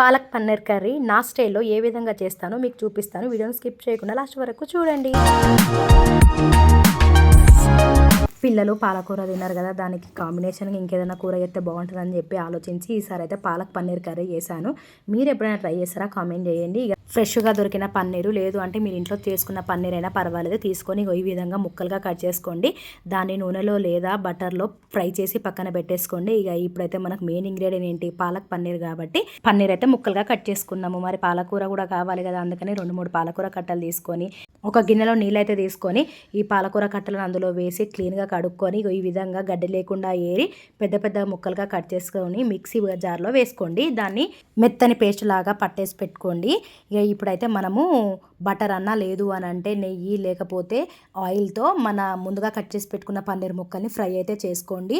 Palak paneer curry నా స్టైల్లో ఏ విధంగా చేస్తానో మీకు చూపిస్తాను. వీడియోని స్కిప్ చేయకుండా లాస్ట్ వరకు చూడండి. పిల్లలు పాలకూర తిన్నారు కదా దానికి కాంబినేషన్గా ఇంకేదైనా కూర చేస్తే బాగుంటుందని చెప్పి ఆలోచించి ఈసారి అయితే పాలక్ పన్నీర్ కర్రీ చేశాను. మీరు ఎప్పుడైనా ట్రై చేస్తారా కామెంట్ చేయండి. ఇక ఫ్రెష్గా దొరికిన పన్నీరు లేదు అంటే మీరు ఇంట్లో చేసుకున్న పన్నీర్ అయినా పర్వాలేదు. తీసుకొని ఈ విధంగా ముక్కలుగా కట్ చేసుకోండి. దాన్ని నూనెలో లేదా బటర్లో ఫ్రై చేసి పక్కన పెట్టేసుకోండి. ఇక ఇప్పుడైతే మనకు మెయిన్ ఇంగ్రీడియంట్ ఏంటి? పాలక్ పన్నీర్ కాబట్టి పన్నీర్ అయితే ముక్కలుగా కట్ చేసుకున్నాము. మరి పాలకూర కూడా కావాలి కదా అందుకని రెండు మూడు పాలకూర కట్టలు తీసుకొని ఒక గిన్నెలో నీళ్ళైతే తీసుకొని ఈ పాలకూర కట్టలను అందులో వేసి క్లీన్గా కడుక్కొని ఈ విధంగా గడ్డి లేకుండా ఏరి పెద్ద పెద్ద ముక్కలుగా కట్ చేసుకొని మిక్సీ జార్లో వేసుకోండి. దాన్ని మెత్తని పేస్ట్ లాగా పట్టేసి పెట్టుకోండి. ఇక ఇప్పుడైతే మనము బటర్ అన్నా లేదు అని అంటే నెయ్యి లేకపోతే ఆయిల్తో మన ముందుగా కట్ చేసి పెట్టుకున్న పన్నీర్ ముక్కల్ని ఫ్రై అయితే చేసుకోండి.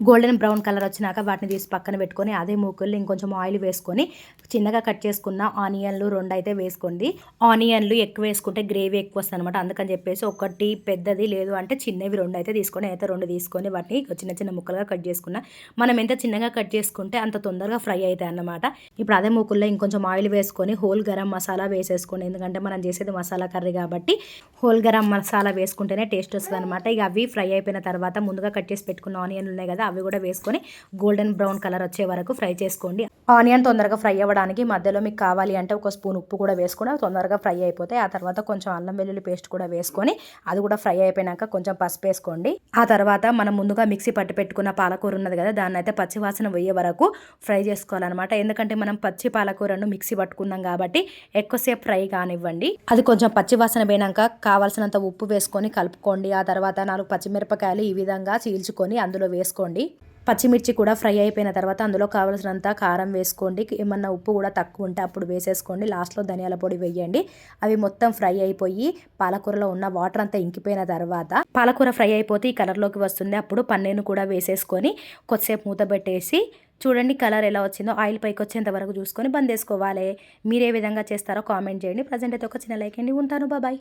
గోల్డెన్ బ్రౌన్ కలర్ వచ్చినాక వాటిని తీసి పక్కన పెట్టుకొని అదే ముక్కల్ని ఇంకొంచెం ఆయిల్ వేసుకొని చిన్నగా కట్ చేసుకున్న ఆనియన్లు రెండు అయితే వేసుకోండి. ఆనియన్లు ఎక్కువ వేసుకుంటే గ్రేవీ ఎక్కువ వస్తుంది అనమాట అందుకని చెప్పేసి ఒకటి పెద్దది లేదు అంటే చిన్నవి రెండు అయితే తీసుకొని అయితే రెండు తీసుకొని వాటిని చిన్న చిన్న ముక్కలుగా కట్ చేసుకున్న. మనం ఎంత చిన్నగా కట్ చేసుకుంటే అంత తొందరగా ఫ్రై అవుతాయి అన్నమాట ఇప్పుడు అదే ముక్కల్లో ఇంకొంచెం ఆయిల్ వేసుకొని హోల్ గరం మసాలా వేసేసుకోండి ఎందుకంటే మనం చేసేది మసాలా కర్రీ కాబట్టి హోల్ గరం మసాలా వేసుకుంటేనే టేస్ట్ వస్తుంది అనమాట ఇక అవి ఫ్రై అయిపోయిన తర్వాత ముందుగా కట్ చేసి పెట్టుకున్న ఆనియన్లు ఉన్నాయి కదా అవి కూడా వేసుకొని గోల్డెన్ బ్రౌన్ కలర్ వచ్చే వరకు ఫ్రై చేసుకోండి. ఆనియన్ తొందరగా ఫ్రై అవ్వడానికి మధ్యలో మీకు కావాలి అంటే ఒక స్పూన్ ఉప్పు కూడా వేసుకొని తొందరగా ఫ్రై అయిపోతాయి ఆ తర్వాత కొంచెం అల్లం వెల్లుల్లి పేస్ట్ కూడా వేసుకొని అది కూడా ఫ్రై అయిపోయినాక కొంచెం పసుపు వేసుకోండి. ఆ తర్వాత మనం ముందుగా మిక్సీ పట్టి పెట్టుకున్న పాలకూర ఉన్నది కదా దాన్ని అయితే పచ్చివాసన పోయే వరకు ఫ్రై చేసుకోవాలన్నమాట. ఎందుకంటే మనం పచ్చి పాలకూరను మిక్సీ పట్టుకున్నాం కాబట్టి ఎక్కువసేపు ఫ్రై కానివ్వండి. అది కొంచెం పచ్చివాసన పోయినాక కావాల్సినంత ఉప్పు వేసుకొని కలుపుకోండి. ఆ తర్వాత నాలుగు పచ్చిమిరపకాయలు ఈ విధంగా చీల్చుకొని అందులో వేసుకోండి. పచ్చిమిర్చి కూడా ఫ్రై అయిపోయిన తర్వాత అందులో కావలసినంత కారం వేసుకోండి. ఏమన్నా ఉప్పు కూడా తక్కువ ఉంటే అప్పుడు వేసేసుకోండి. లాస్ట్లో ధనియాల పొడి వేయండి. అవి మొత్తం ఫ్రై అయిపోయి పాలకూరలో ఉన్న వాటర్ అంతా ఇంకిపోయిన తర్వాత పాలకూర ఫ్రై అయిపోతే ఈ కలర్లోకి వస్తుంది. అప్పుడు పన్నీర్ను కూడా వేసేసుకొని కొద్దిసేపు మూత పెట్టేసి చూడండి కలర్ ఎలా వచ్చిందో. ఆయిల్ పైకి వచ్చేంత వరకు చూసుకొని బంద్ చేసుకోవాలి మీరు ఏ విధంగా చేస్తారో కామెంట్ చేయండి. ప్రజెంట్ అయితే ఒక చిన్న లైక్ అండి. ఉంటాను. బాబాయ్